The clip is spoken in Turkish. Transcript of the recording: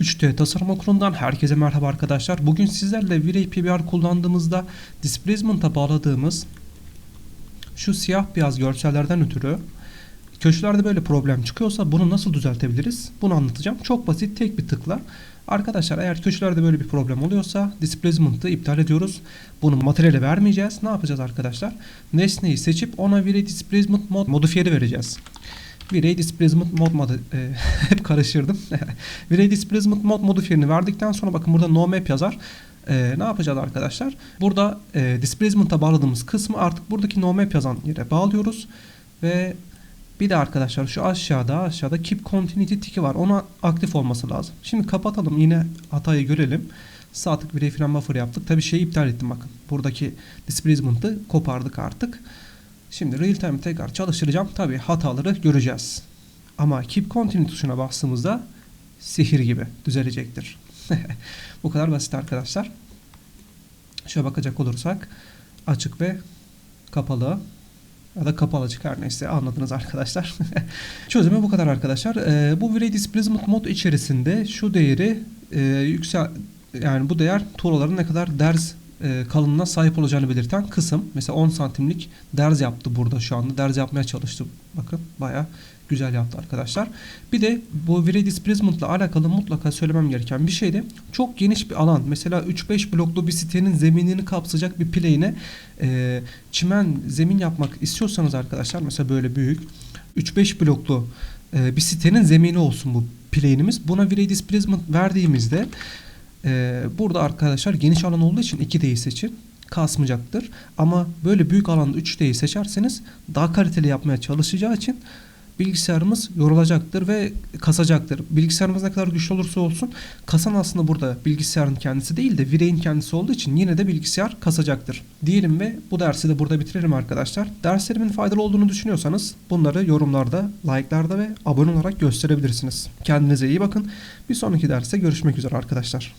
3D tasarım okulundan herkese merhaba arkadaşlar. Bugün sizlerle V-Ray PBR kullandığımızda displacement'a bağladığımız şu siyah beyaz görsellerden ötürü köşelerde böyle problem çıkıyorsa bunu nasıl düzeltebiliriz? Bunu anlatacağım. Çok basit tek bir tıkla. Arkadaşlar eğer köşelerde böyle bir problem oluyorsa displacement'ı iptal ediyoruz. Bunu materyale vermeyeceğiz. Ne yapacağız arkadaşlar? Nesneyi seçip ona V-Ray displacement mod modifiyeri vereceğiz. V-Ray Displacement Mod modu e, hep karıştırdım. V-Ray Displacement Mod modifiyerini verdikten sonra bakın burada no map yazar. E, ne yapacağız arkadaşlar? Burada e, Displacement'a bağladığımız kısmı artık buradaki no map yazan yere bağlıyoruz. Ve bir de arkadaşlar şu aşağıda aşağıda Keep Continuity tiki var. Ona aktif olması lazım. Şimdi kapatalım yine hatayı görelim. Tık V-Ray Frame Buffer yaptık. Tabi şeyi iptal ettim bakın. Buradaki Displacement'ı kopardık artık. Şimdi real time tekrar çalıştıracağım. Tabi hataları göreceğiz. Ama keep continue tuşuna bastığımızda sihir gibi düzelecektir. Bu kadar basit arkadaşlar. Şöyle bakacak olursak açık ve kapalı ya da kapalı açık her neyse anladınız arkadaşlar. Çözümü bu kadar arkadaşlar. Ee, bu V-Ray Displacement mod içerisinde şu değeri e, yüksel yani bu değer tuğlaların ne kadar ders e, kalınlığına sahip olacağını belirten kısım. Mesela 10 santimlik derz yaptı burada şu anda. Derz yapmaya çalıştı. Bakın baya güzel yaptı arkadaşlar. Bir de bu V-Ray Displacement ile alakalı mutlaka söylemem gereken bir şey de çok geniş bir alan. Mesela 3-5 bloklu bir sitenin zeminini kapsayacak bir plane'e e, çimen zemin yapmak istiyorsanız arkadaşlar mesela böyle büyük 3-5 bloklu e, bir sitenin zemini olsun bu plane'imiz. Buna V-Ray Displacement verdiğimizde ee, burada arkadaşlar geniş alan olduğu için 2D'yi seçin. Kasmayacaktır. Ama böyle büyük alanda 3D'yi seçerseniz daha kaliteli yapmaya çalışacağı için bilgisayarımız yorulacaktır ve kasacaktır. Bilgisayarımız ne kadar güçlü olursa olsun kasan aslında burada bilgisayarın kendisi değil de vireyin kendisi olduğu için yine de bilgisayar kasacaktır. Diyelim ve bu dersi de burada bitirelim arkadaşlar. Derslerimin faydalı olduğunu düşünüyorsanız bunları yorumlarda, like'larda ve abone olarak gösterebilirsiniz. Kendinize iyi bakın. Bir sonraki derste görüşmek üzere arkadaşlar.